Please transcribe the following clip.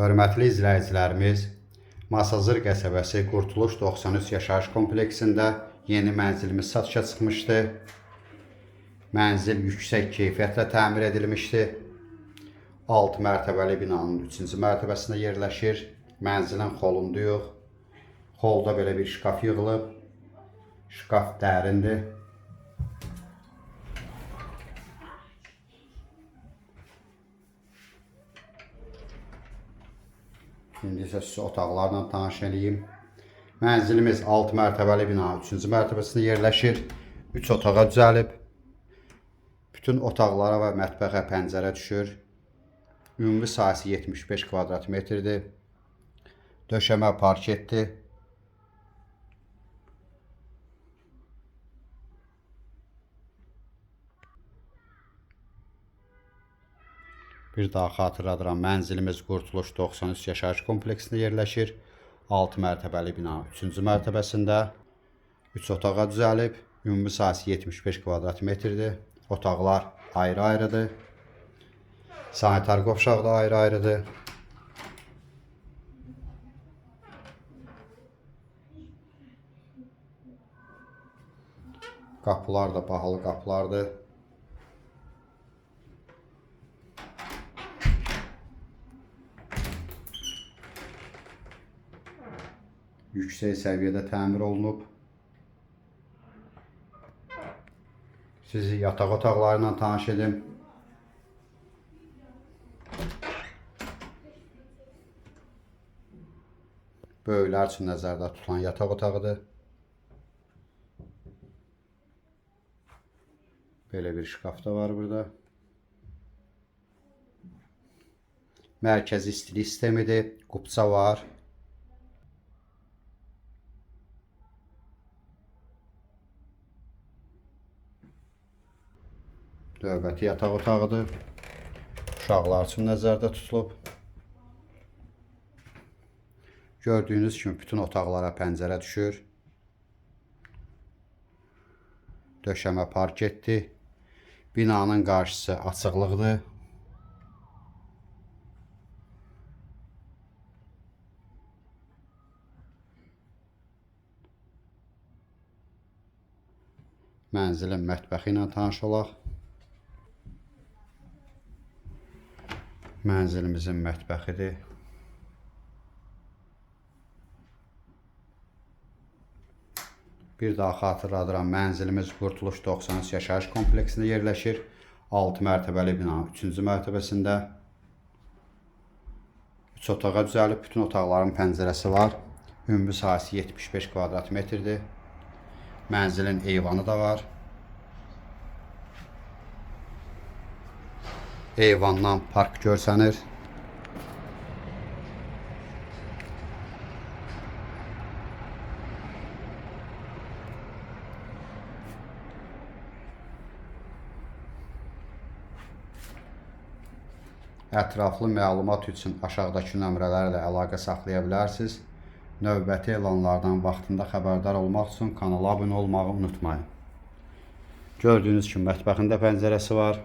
Hörmətli izləyicilərimiz, Masazır qəsəbəsi Qurtuluş 93 yaşayış kompleksində yeni mənzilimiz satışa çıxmışdı. Mənzil yüksək keyfiyyətlə təmir edilmişdi. 6 mərtəbəli binanın 3-cü mərtəbəsində yerləşir. Mənzilin xolunda yox. Xolda belə bir şkaf yığılıb. Şkaf dərindir. İndi isə sizə otaqlarla tanış eləyim. Mənzilimiz 6 mərtəbəli bina 3-cü mərtəbəsində yerləşir. 3 otağa düzəlib. Bütün otaqlara və mətbəxə pəncərə düşür. Ümumi sahəsi 75 kvadrat metrdir. Döşəmə parketdir. Bir daha xatırladıram, mənzilimiz Qurtuluş 93 yaşayış kompleksində yerləşir. 6 mərtəbəli bina 3-cü mərtəbəsində 3 otağa düzəlib. Ümumi sahəsi 75 kvadrat metrdir. Otaqlar ayrı-ayrıdır. Sanitar qovşaq da ayrı-ayrıdır. Qapılar da bahalı qapılardır. Yüksək səviyyədə təmir olunub. Sizi yataq otaqları ilə tanış edim. Böyüklər üçün nəzərdə tutulan yataq otağıdır. Belə bir şkaf da var burada. Mərkəzi istilik sistemidir. Qubça var. Növbəti yataq otağıdır. Uşaqlar üçün nəzərdə tutulub. Gördüyünüz kimi bütün otaqlara pəncərə düşür. Döşəmə parketdir. Binanın qarşısı açıqlıqdır. Mənzilin mətbəxi ilə tanış olaq. Mənzilimizin mətbəxidir. Bir daha xatırladıram, mənzilimiz Qurtuluş 93 yaşayış kompleksində yerləşir. 6 mərtəbəli binanın 3-cü mərtəbəsində. 3 otağa düzəlib, bütün otaqların pəncərəsi var. Ümumi sahəsi 75 kvadrat metrdir. Mənzilin eyvanı da var. Eyvandan park görsənir. Ətraflı məlumat üçün aşağıdakı nömrələrlə əlaqə saxlaya bilərsiniz. Növbəti elanlardan vaxtında xəbərdar olmaq üçün kanala abunə olmağı unutmayın. Gördüyünüz kimi mətbəxində pəncərəsi var.